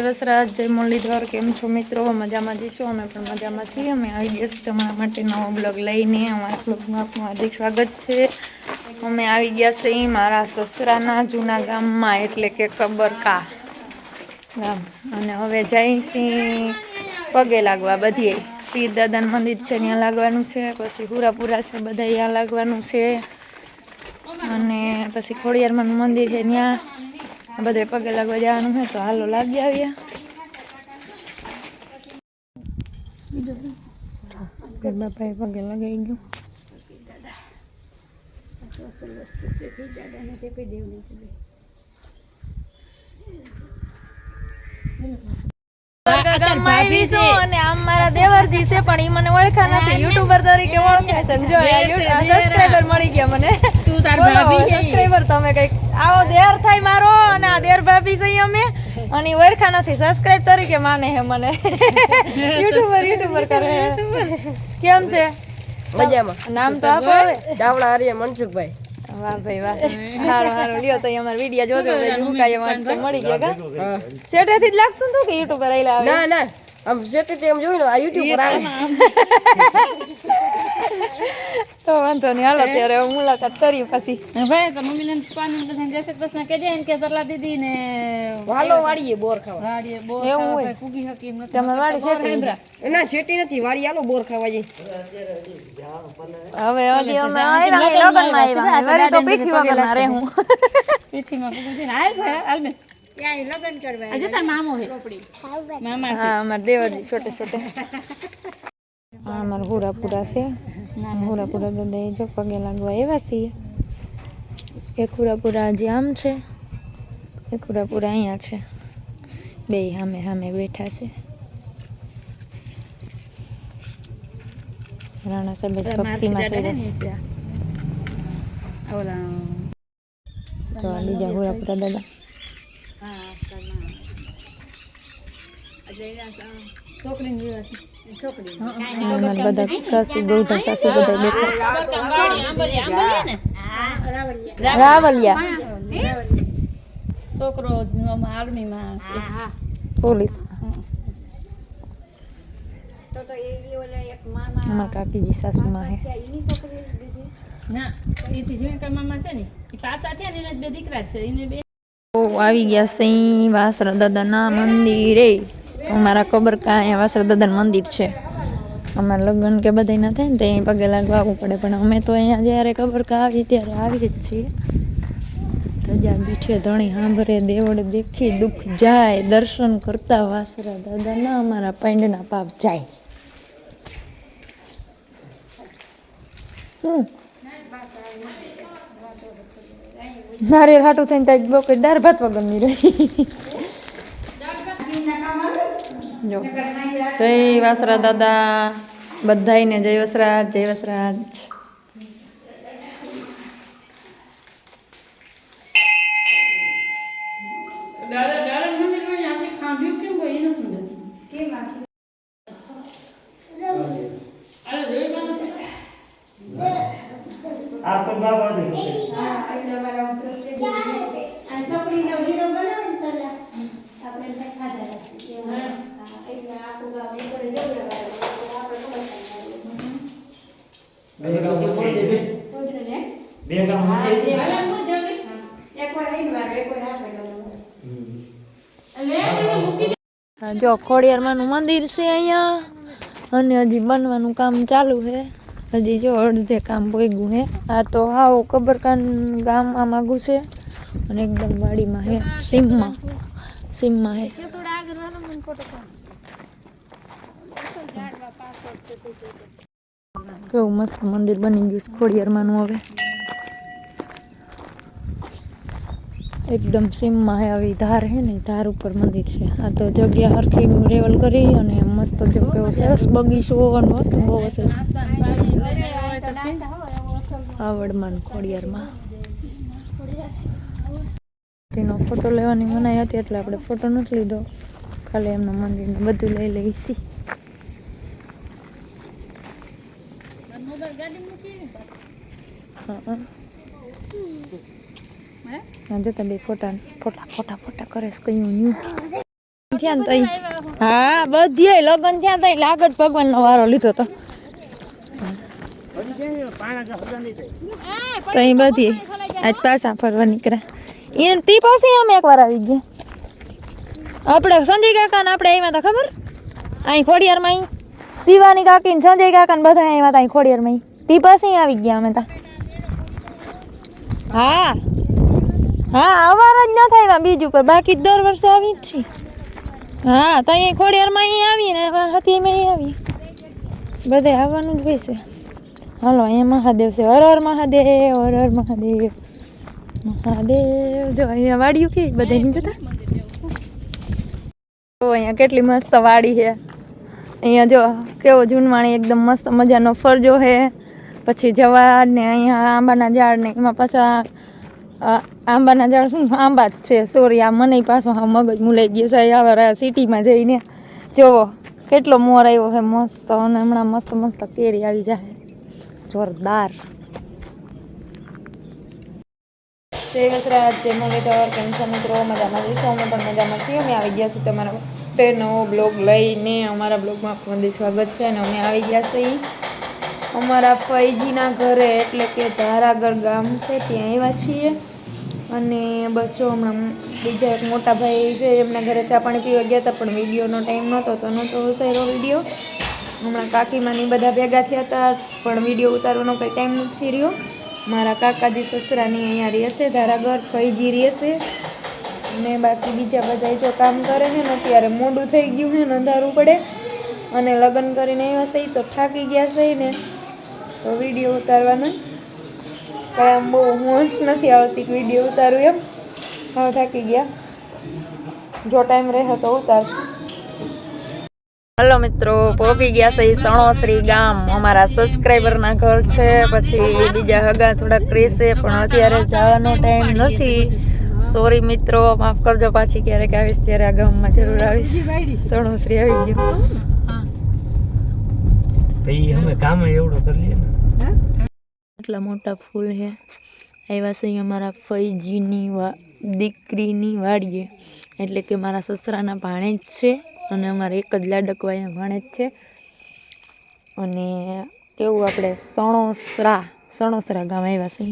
વસરાજ જય મુરલીધર, કેમ છો મિત્રો? મજામાં જઈશું અમે પણ મજામાં છીએ. અમે આવી ગયા છીએ તમારા માટે નવો બ્લોગ લઈને. અમારા બ્લોગમાં આપનું હાર્દિક સ્વાગત છે. અમે આવી ગયા છીએ મારા સસરાના જૂના ગામમાં, એટલે કે કબરકા ગામ. અને હવે જઈશી પગે લાગવા બધીએ પીર મંદિર છે, ત્યાં લાગવાનું છે. પછી હુરાપુરા છે, બધા ત્યાં લાગવાનું છે. અને પછી ખોડિયારમાંનું મંદિર છે, ત્યાં બધે પગે લાગવા જવાનું છે તો હાલો લાગી આવ્યા ભાઈ પગે લગાઈ ગયું. ગામમાં આવી છું. અને આમ મારા દેવરજી છે પણ એ મને ઓળખા નથી. યુટ્યુબર તરીકે ઓળખે છે. જો સબસ્ક્રાઇબર મળી ગયા મને. તમે કંઈક આવો દેર થાય મારો અને આ દેર ભાભી છે અમે. અને ઈ નથી સબસ્ક્રાઇબ તરીકે માને હે મને. યુટ્યુબર યુટ્યુબર કરે કેમ છે? મજામાં. નામ તો આપો હવે. ચાવડા આર્ય મનસુખભાઈ. વાહ ભાઈ વાહ. સારું સારું લ્યો તો અમાર વિડિયા જોજો. હું કાય એમાં તો મળી ગયા કા? સેટેથી જ લાગતું હતું કે યુટ્યુબર આયલા આવે? ના ના. આમ સેટી એમ જોયું ને આ યુટ્યુબર આવે. તો વાંધો નહીં. હાલો ત્યારે હવે મુલાકાત કરી પછી. ભાઈ તો મમ્મી ને પાણી બધા જય શ્રી કૃષ્ણ દે ને કે સરલા દીદી ને વાલો વાળીએ બોર ખાવા. વાડીએ બોર એવું હોય? પૂગી શકી નથી. તમે વાડી છે તે? ના સેટી નથી વાળી હાલો બોર ખાવા જઈ. હવે ઓલી અમે આવ્યા ને લગનમાં આવ્યા. વરી તો પીઠી વગરના રહેવું પીઠીમાં પૂગું છે ને? હાલ ભાઈ હાલ કરવા આજે તાર મામો હે. મામા હા અમાર દેવરજી છોટે છોટે. હા અમારા હુરાપુરા છે. હુરાપુરા દાદા એ જો પગે લાગવા એવા છીએ. એક હુરાપુરા હજી આમ છે. એક હુરાપુરા અહીંયા છે. બે સામે સામે બેઠા છે. રાણા સાહેબ ભક્તિમાં સરસ. તો આ બીજા હુરાપુરા દાદા. છોકરી જેવા છોકરી અમારા બધા સાસુ ગૌઢા સાસુ બધા બેઠા છે. રાવલિયા છોકરો આર્મીમાં છે પોલીસ અમારા કાકીજી સાસુમાં હે ના એથી જીવનકા મામા છે ને એ પાસા થયા ને એના જ બે દીકરા જ છે એને બે તો આવી ગયા સઈ વાસરા દાદાના મંદિરે અમારા કબરકા અહીંયા વાસરા દાદાનું મંદિર છે. અમારા લગ્ન કે બધા ના થાય ને તો અહીં પગે લાગવા આવવું પડે. પણ અમે તો અહીંયા જ્યારે કબરકા આવી ત્યારે આવીએ જ છીએ. ધજા બીઠે ધણી સાંભળે દેવડે દેખી, દુઃખ જાય, દર્શન કરતા વાસરા દાદાના અમારા પૈંડના પાપ જાય. હું મારે હાટું થઈને ત્યાં બપોર દાર ભાત વગરની રહી. જો. જય વાસરા દાદા. બધાને જય વસરાજ જય વસરાજ અરે બે ગામ હા જે અલગ મુ જમે એકવાર એક વાર એકવાર આ પડો જો ખોડિયારમાંનું મંદિર છે અહીંયા. અને હજી બનવાનું કામ ચાલુ છે. હજી જો અડધે કામ પોગ્યું છે. આ તો આવો કબરકાન ગામ આમાં ઘૂસે અને એકદમ વાડીમાં હે સીમમાં. સીમમાં હે કેવું મસ્ત મંદિર બની ગયું ખોડિયારમાંનું હવે. એકદમ સીમમાં આવી ધાર હે ને, ધાર ઉપર મંદિર છે. આ તો જગ્યા હરખી રેવલ કરી અને મસ્ત જો કેવો સરસ બગીચો હોવાનું હતું, બહુ સરસ. આવડમાં ખોડિયારમાં. તેનો ફોટો લેવાની મનાઈ હતી એટલે આપણે ફોટો નથી લીધો. ખાલી એમનું મંદિરને બધું લઈ લઈ છી. હા હા. જતા બે ફોટા ફોટા ફોટા ફોટા કરે કયું ન્યુ. ને તઈ? હા બધીએ લગ્ન થયા તઈ? આગળ ભગવાનનો વારો લીધો તો. તઈ બધી આજ પાછા ફરવા નીકળ્યા. એને તી પાસે અમે એકવાર આવી ગયા. આપણે સંજય કાકા ને આપણે આવ્યા હતા ખબર? અહીં ખોડિયારમાં અહીં શિવાની કાકી ને સંજય કાકા ને બધા આવ્યા હતા અહીં ખોડિયારમાં અહીં તી પાસે આવી ગયા અમે તા. હા. હા અવાર જ ન થાય બીજું પર બાકી દર વર્ષે આવી જ છે. હા, તો અહીંયા ખોડિયારમાં અહીં આવી ને હાથીમાં અહીં આવી બધે આવવાનું જ હોય છે. હાલો, અહીંયા મહાદેવ છે. હર હર મહાદેવ, હર હર મહાદેવ. મહાદેવ. જો, અહીંયા વાડિયું કે બધે એમ જોતા? તો અહીંયા કેટલી મસ્ત વાડી છે. અહીંયા જો, કેવો જૂનવાણી, એકદમ મસ્ત મજાનો ફરજો છે. પછી જવા ને અહીંયા આંબાના ઝાડ ને એમાં પાછા આંબાના ઝાડ શું? આંબા જ છે. સોરી આ મને પાછો હા મગજ મુલાઈ ગયો છે. હવે સિટીમાં જઈને જોવો, કેટલો મોર આવ્યો છે. મસ્ત, અને હમણાં મસ્ત મસ્ત કેરી આવી જાય. જોરદાર. જય વસરાજ, જય મુરલીધર કેમ છો મિત્રો? મજામાં જઈશું અમે પણ મજામાં છીએ અમે આવી ગયા છીએ તમારા તે નવો બ્લોગ લઈને. અમારા બ્લોગમાં મંદિર સ્વાગત છે, અને અમે આવી ગયા છીએ અમારા ફૈજીના ઘરે, એટલે કે ધારાગર ગામ છે. ત્યાં આવ્યા છીએ. અને બસ હમણાં બીજા એક મોટા ભાઈ છે એમના ઘરે ચા પાણી પીવા ગયા હતા, પણ વિડીયોનો ટાઈમ નહોતો, તો નહોતો ઉતાર્યો વીડિયો. હમણાં કાકીમાંની બધા ભેગા થયા હતા, પણ વીડિયો ઉતારવાનો કંઈ ટાઈમ નથી રહ્યો. મારા કાકાજી સસરાની અહીંયા રહેશે ધારાગર ફઈજી રહેશે. ને બાકી બીજા બધા જો કામ કરે છે ને, અત્યારે મોડું થઈ ગયું છે ને, અંધારું પડે. અને લગ્ન કરીને આવ્યા છે તો થાકી ગયા છે ને. તો વીડિયો ઉતારવાનો. કંઈ આમ બહુ હોશ નથી આવતી કે વીડિયો ઉતારું એમ. હવે થાકી ગયા. જો ટાઈમ રહે તો ઉતાર. હલો મિત્રો પહોંચી ગયા છે સણોસરી ગામ. અમારા સબસ્ક્રાઈબરના ઘર છે પછી બીજા હગા થોડાક રહેશે પણ અત્યારે જવાનો ટાઈમ નથી. સોરી મિત્રો માફ કરજો પાછી ક્યારેક આવીશ ત્યારે આ ગામમાં જરૂર આવીશ. સણોસરી આવી ગયો. ભાઈ અમે કામ એવડું કરી લઈએ ને. આટલા મોટા ફૂલ છે આવ્યા છે અમારા ફૈજીની વા, દીકરીની વાડીએ. એટલે કે મારા સસરાના ભાણે જ છે અને અમારે એક જ લાડકવાયા જ છે. અને કેવું આપણે સણોસરા સણોસરા ગામ આવ્યા છે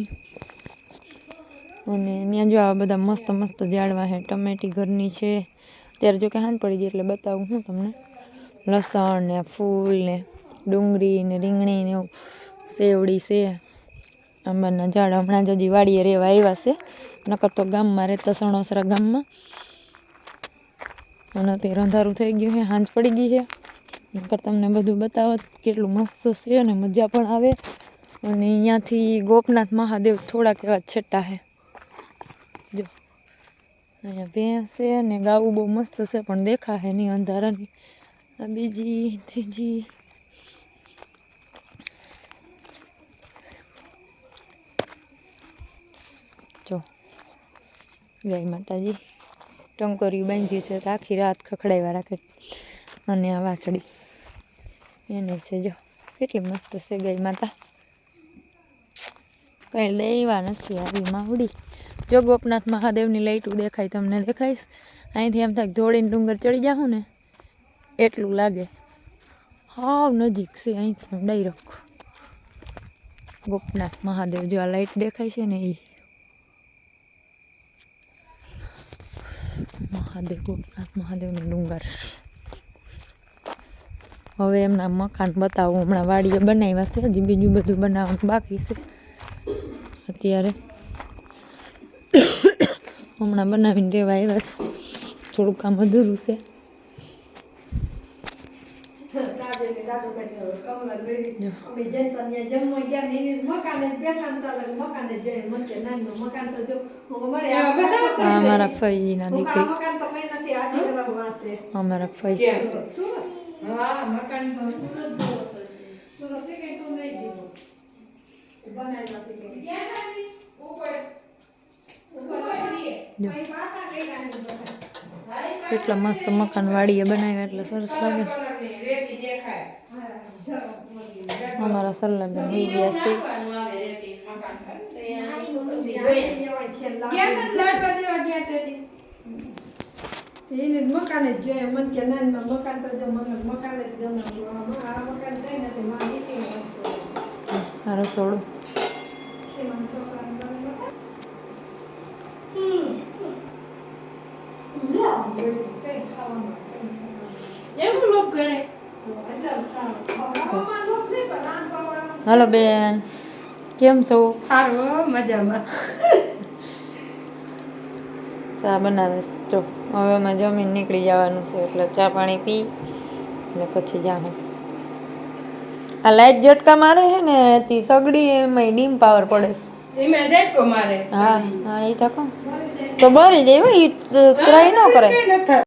અને ત્યાં જો આ બધા મસ્ત મસ્ત ઝાડવા છે ટમેટી ઘરની છે. ત્યારે જો કે હાંજ પડી ગઈ એટલે બતાવું હું તમને. લસણ ને ફૂલ ને ડુંગળી ને રીંગણી ને એવું. સેવડી છે. આંબાના ઝાડ હમણાં જ હજી વાડીએ રહેવા આવ્યા છે. નકર તો ગામમાં રહેતા સણોસરા ગામમાં. અને અત્યારે અંધારું થઈ ગયું છે સાંજ પડી ગઈ છે. નકર તમને બધું બતાવો, કેટલું મસ્ત છે અને મજા પણ આવે. અને અહીંયાથી ગોપનાથ મહાદેવ થોડાક એવા છેટા છે. જો, અહીંયા ભેંસ છે ને ગાવું બહુ મસ્ત છે, પણ દેખાશે નહીં અંધારાની. બીજી, ત્રીજી. જો જય માતાજી. ટંકોરી બાંધી છે તો આખી રાત ખખડાવ્યા રાખે. અને આ વાછડી એને છે જો, કેટલી મસ્ત છે ગઈ માતા. કંઈ લેવા નથી આવી માવડી. જો ગોપનાથ મહાદેવની લાઈટું દેખાય, તમને દેખાઈશ? અહીંથી એમ થાય ધોળીને ડુંગર ચડી જાઉં ને, એટલું લાગે. હાવ નજીક છે અહીંથી ડાયરેક્ટ. ગોપનાથ મહાદેવ જો આ લાઈટ દેખાય છે ને એ મહાદેવ ગોપનાથ મહાદેવનો ડુંગર હવે એમના મકાન બતાવું હમણાં વાડીએ બનાવ્યા છે હજી બીજું બધું બનાવવાનું બાકી છે અત્યારે હમણાં બનાવીને રહેવા આવ્યા છે થોડું કામ અધૂરું છે આ અમારા ફઈજીના દીકરી અમારા ફઈ. જો. કેટલા મસ્ત મકાન વાડીએ બનાવ્યા એટલે સરસ લાગે. અમારા સલાહ સરલાબેન હોઈ ગયા છે. એને મકાન જ જોઈએ. મન કે નાનમાં મકાન તો જો મને મકાન જ ગમે. આ મકાન કઈ નથી મારી આ રસોડું. હાલો બેન કેમ છો? સારું મજામાં. ચા બનાવીશ. તો જો હવે અમે જમીન નીકળી જવાનું છે એટલે ચા પાણી પી અને પછી જાઉં આ લાઈટ ઝટકા મારે છે ને તી સગડી એમાં ડીમ પાવર પડે હા હા એ તો તો બરી જાય એ ત્રાય ન કરે